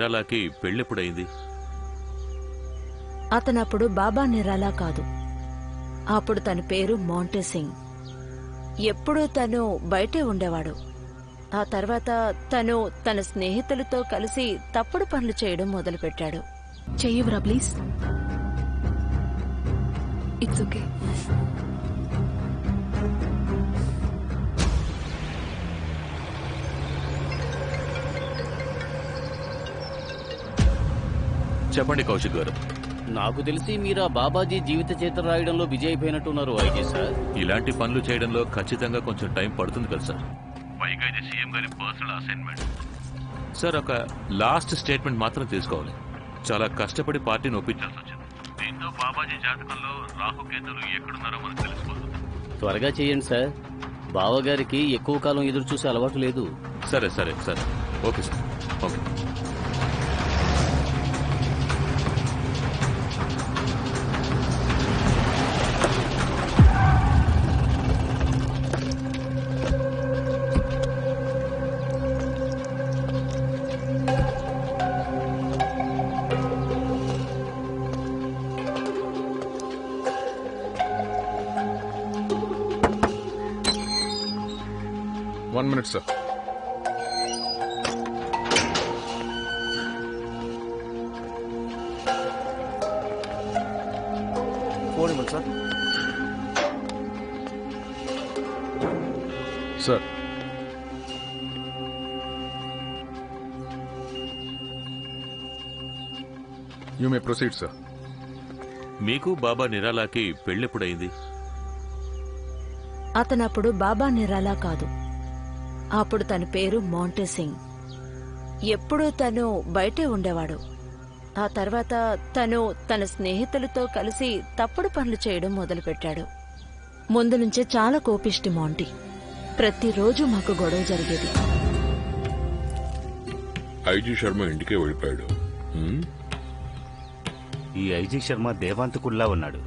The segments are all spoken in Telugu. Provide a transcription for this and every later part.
నిరాలాకి పెళ్ళెప్పుడైంది అతనప్పుడు బాబా నిరాలా కాదు. అప్పుడు తన పేరు మోంటే సింగ్. ఎప్పుడూ తను బయటే ఉండేవాడు. ఆ తర్వాత తను తన స్నేహితులతో కలిసి తప్పుడు పనులు చేయడం మొదలుపెట్టాడు. చెయ్యవురా ప్లీజ్? It's okay. చెప్పండి కౌశిక్ గారు. నాకు తెలిసి మీరు ఆ బాబాజీ జీవిత చరిత్ర రాయడంలో విజయ్ అయిపోయినట్టున్నారు ఐజీ సార్. ఇలాంటి పనులు చేయడంలో ఖచ్చితంగా కొంచెం టైం పడుతుంది కదా సార్. పైగా ఇది సీఎం గారి పర్సనల్ అసైన్మెంట్. సార్ ఒక లాస్ట్ స్టేట్మెంట్ మాత్రం తీసుకోవాలి. చాలా కష్టపడి పార్టీని ఒప్పించాల్సి వచ్చింది. దీంతో బాబాజీ జాతకంలో రాహుకేతులు ఎక్కడున్నారో మనకు తెలిసిపోతుంది త్వరగా చేయండి సార్. బావగారికి ఎక్కువ కాలం ఎదురు చూసే అలవాటు లేదు. సరే సరే సరే. Okay sir. Okay. One minute sir phone ఇవ్వండి sir sir you may proceed sir మీకు బాబా నిరాలాకి పెళ్ళెప్పుడైంది అతనప్పుడు బాబా నిరాలా కాదు. అప్పుడు తన పేరు మోంటే సింగ్. ఎప్పుడూ తను బయటే ఉండేవాడు. ఆ తర్వాత తను తన స్నేహితులతో కలిసి తప్పుడు పనులు చేయడం మొదలుపెట్టాడు. ముందు నుంచే చాలా కోపిష్టి మోంటి. ప్రతిరోజు మాకు గొడవ జరిగేది. ఐజీ శర్మ ఇంటికే వెళ్ళిపోయాడు? ఈ ఐజీ శర్మ దేవాంతకుల్లా ఉన్నాడు.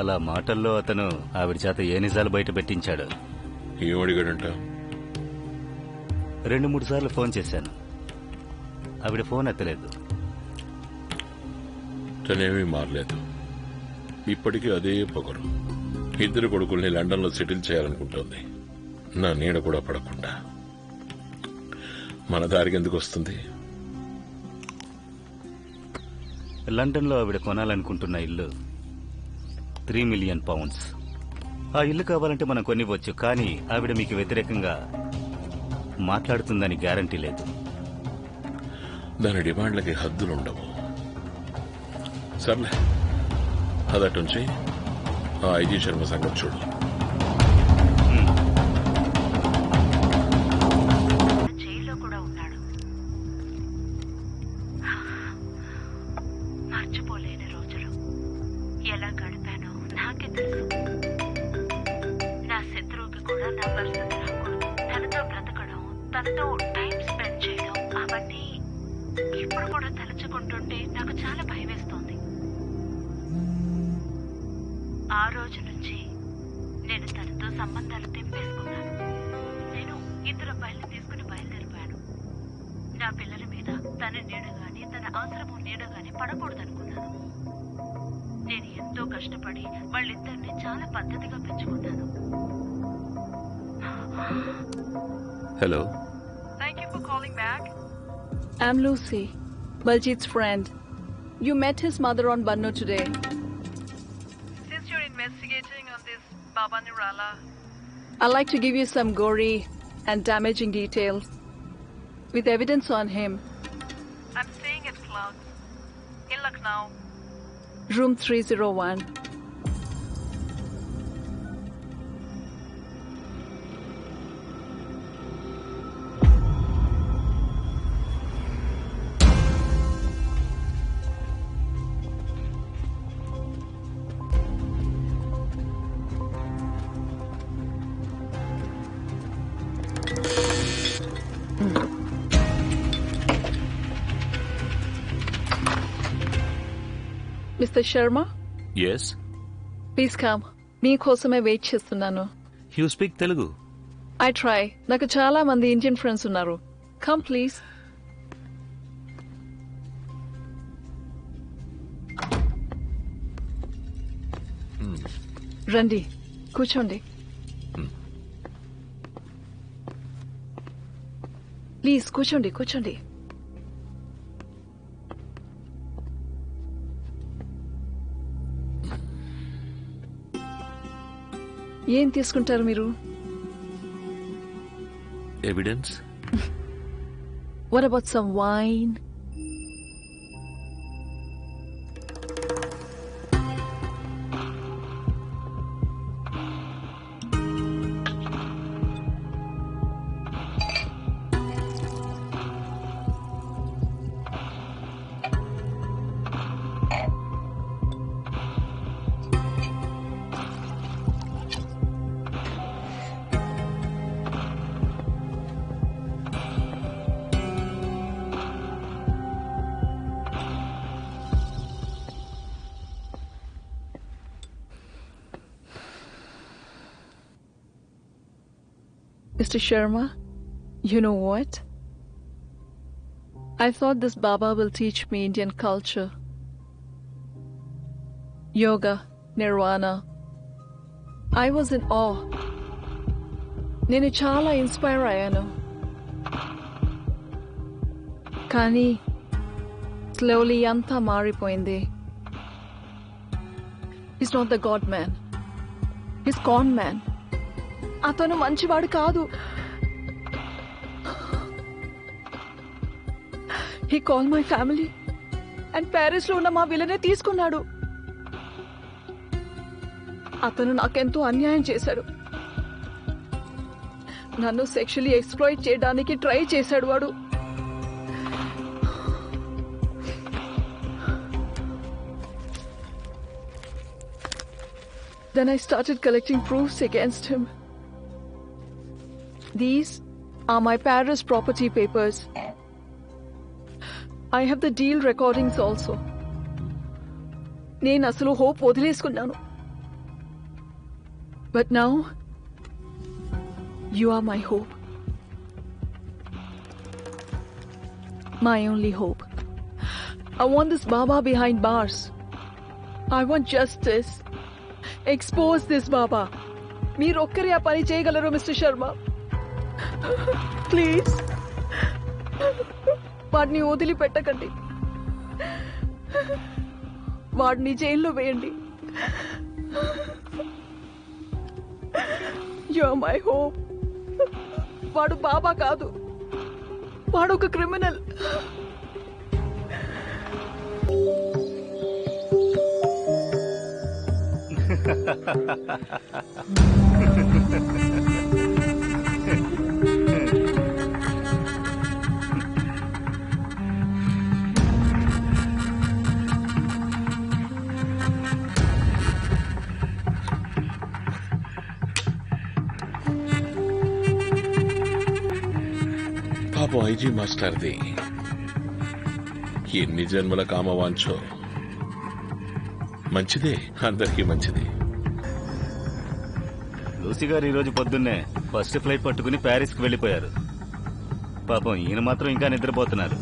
అలా మాటల్లో అతను ఆవిడ చేత ఏ నిజాలు బయట పెట్టించాడు? ఏం అడిగాడంట రెండు మూడు సార్లు ఫోన్ చేశాను. ఆవిడ ఫోన్ ఎత్తలేదు. తనేమీ మారలేదు. ఇప్పటికీ అదే పొగరు. ఇద్దరు కొడుకుల్ని లండన్లో సెటిల్ చేయాలనుకుంటోంది. నా నీడ కూడా పడకుండా. మన దారికి ఎందుకు వస్తుంది? లండన్లో ఆవిడ కొనాలనుకుంటున్న ఇల్లు త్రీ మిలియన్ పౌండ్స్. ఆ ఇల్లు కావాలంటే మనం కొనివ్వచ్చు కానీ ఆవిడ మీకు వ్యతిరేకంగా మాట్లాడుతుందని గ్యారంటీ లేదు. దాని డిమాండ్లకి హద్దులుండవు. సర్లే అదటుంచి ఆ ఐజీ శర్మ సంగతి చూడు. జైల్లో కూడా ఉన్నాడు. మర్చిపోలేని రోజులు. ఎలా గడిపానో నాకే తెలుసు. శత్రువుకి నా రాకూడదు తనతో బ్రతకడం తనతో టైం స్పెండ్ చేయడం అవన్నీ ఇప్పుడు కూడా తలుచుకుంటుంటే నాకు చాలా భయం వేస్తోంది ఆ రోజు నుంచి నేను తనతో సంబంధాలు తెంపేసుకున్నాను. నేను ఇద్దరు అబ్బాయిల్ని తీసుకుని బయలుదేరిపోయాను. నా పిల్లల మీద తన నీడగాని తన అవసరము నీడగాని పడకూడదనుకున్నాను. నేను ఎంతో కష్టపడి వాళ్ళిద్దరిని చాలా పద్ధతిగా పెంచుకున్నాను. Hello Thank you for calling back. I'm Lucy, Baljit's friend. You met his mother on Banno today. Since you're investigating on this Baba Nirala, I'd like to give you some gory and damaging details with evidence on him. I'm staying at Clouds in Lucknow, room 301. Mister Sharma yes please come మీకోసమే వెయిట్ చేస్తున్నాను. You speak Telugu I try నాకు చాలా మంది ఇండియన్ ఫ్రెండ్స్ ఉన్నారు. కమ్ ప్లీజ్ రండి. కూర్చోండి. ప్లీజ్ కూర్చోండి కూర్చోండి. ఏం తీసుకుంటారు మీరు? Evidence one some wine Mr. Sharma, you know what? I thought this Baba will teach me Indian culture. Yoga, Nirvana. I was in awe. నేను చాలా ఇన్స్పైర్ అయ్యాను కానీ స్లోలీ అంతా మారిపోయింది is not the god man is con man అతను మంచివాడు కాదు. He call my family and ప్యారిస్లో ఉన్న మా విలనే తీసుకున్నాడు. అతను నాకెంతో అన్యాయం చేశాడు. నన్ను సెక్షువలీ ఎక్స్ప్లోయిట్ చేయడానికి ట్రై చేశాడు వాడు. Then I started collecting proofs against him. These are my Paris property papers. I have the deal recordings also. నేను అసలు hope వదిలేసుకున్నాను but now you are my hope my only hope I want this baba behind bars I want justice expose this baba మీరొక్కరే ఆ పని చేయగలరు మిస్టర్ శర్మ ప్లీజ్. వాడిని వదిలిపెట్టకండి. వాడిని జైల్లో వేయండి. Yo my hope. వాడు బాబా కాదు. వాడు ఒక క్రిమినల్. తప్పు ఐజీ మాస్టర్ది. ఎన్ని జన్మల కామవాంచో మంచిదే అందరికీ మంచిది. లూసీ గారు ఈరోజు పొద్దున్నే ఫస్ట్ ఫ్లైట్ పట్టుకుని ప్యారిస్కి వెళ్ళిపోయారు. పాపం ఈయన మాత్రం ఇంకా నిద్రపోతున్నారు.